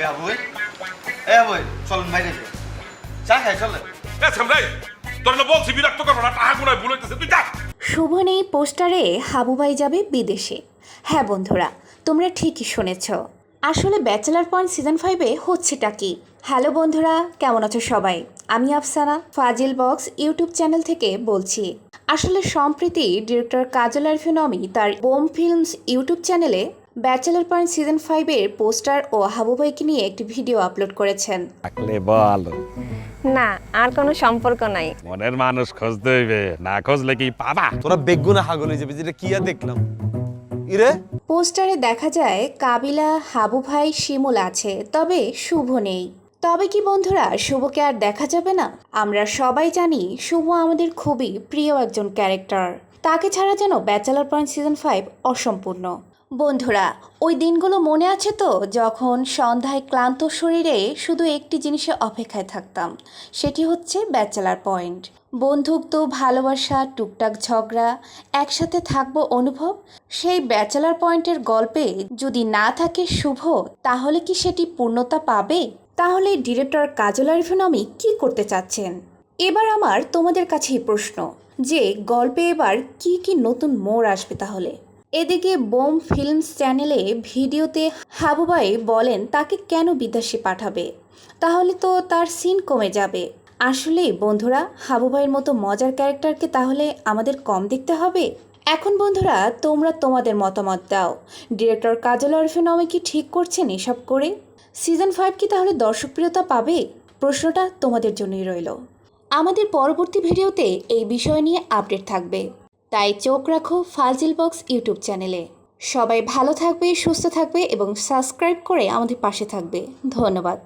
এ আবুই এ আবুই চলেন বাইরে যাই। চা খাই চলেন। এ সামরাই তোর না বলছি বিরক্ত করব না টাকা গুনায় ভুল হইতেছে তুই যা। শুভ নেই পোস্টারে হাবুবাই যাবে বিদেশে। হ্যাঁ বন্ধুরা তোমরা ঠিকই শুনেছ। আসলে ব্যাচেলার পয়েন্ট সিজন ফাইভে হচ্ছেটা কি? হ্যালো বন্ধুরা কেমন আছো সবাই? আমি Afsana Fazil box YouTube channel থেকে বলছি। আসলে সম্প্রতি ডিরেক্টর কাজল আরফিনমি তার বোম ফিল্মস ইউটিউব চ্যানেলে ব্যাচেলার পয়েন্ট সিজন ফাইভের পোস্টার ও হাবুবাইকে নিয়ে একটি ভিডিও আপলোড করেছেন। থাকলে বল। না আর কোনো সম্পর্ক নাই। মনের মানুষ খুঁজতে হইবে না খুঁজলে কি পাবা? তোরা বেগুনা হাগলে যাবে যেটা কি আর দেখলাম। ইরে? পোস্টারে দেখা যায় কাবিলা হাবু ভাই শিমুল আছে তবে শুভ নেই। তবে কি বন্ধুরা শুভকে আর দেখা যাবে না? আমরা সবাই জানি শুভ আমাদের খুবই প্রিয় একজন ক্যারেক্টার। তাকে ছাড়া যেন ব্যাচেলার পয়েন্ট সিজন ফাইভ অসম্পূর্ণ। বন্ধুরা, ওই দিনগুলো মনে আছে তো? যখন সন্ধ্যায় ক্লান্ত শরীরে শুধু একটি জিনিসে অপেক্ষায় থাকতাম, সেটি হচ্ছে ব্যাচেলার পয়েন্ট। বন্ধুত্ব, ভালোবাসা, টুকটাক ঝগড়া, একসাথে থাকব অনুভব, সেই ব্যাচেলার পয়েন্টের গল্পে যদি না থাকে শুভ, তাহলে কি সেটি পূর্ণতা পাবে? তাহলে ডিরেক্টর কাজল আরিফিনমি কি করতে চাচ্ছেন? এবার আমার তোমাদের কাছেই প্রশ্ন, যে গল্পে এবার কি কি নতুন মোড় আসবে তাহলে? এদিকে বোম ফিল্মস চ্যানেলে ভিডিওতে হাবুবাই বলেন, তাকে কেন বিদেশে পাঠাবে? তাহলে তো তার সিন কমে যাবে। আসলেই বন্ধুরা, হাবুবাইয়ের মতো মজার ক্যারেক্টারকে তাহলে আমাদের কম দেখতে হবে? এখন বন্ধুরা, তোমরা তোমাদের মতামত দাও। ডিরেক্টর কাজল আরফিনমি কি ঠিক করছেন এসব করে? সিজন ফাইভ কি তাহলে দর্শকপ্রিয়তা পাবে? প্রশ্নটা তোমাদের জন্যই রইল। আমাদের পরবর্তী ভিডিওতে এই বিষয় নিয়ে আপডেট থাকবে। তাই চোখ রাখো ফাজিল বক্স ইউটিউব চ্যানেলে। সবাই ভালো থাকবে, সুস্থ থাকবে এবং সাবস্ক্রাইব করে আমাদের পাশে থাকবে। ধন্যবাদ।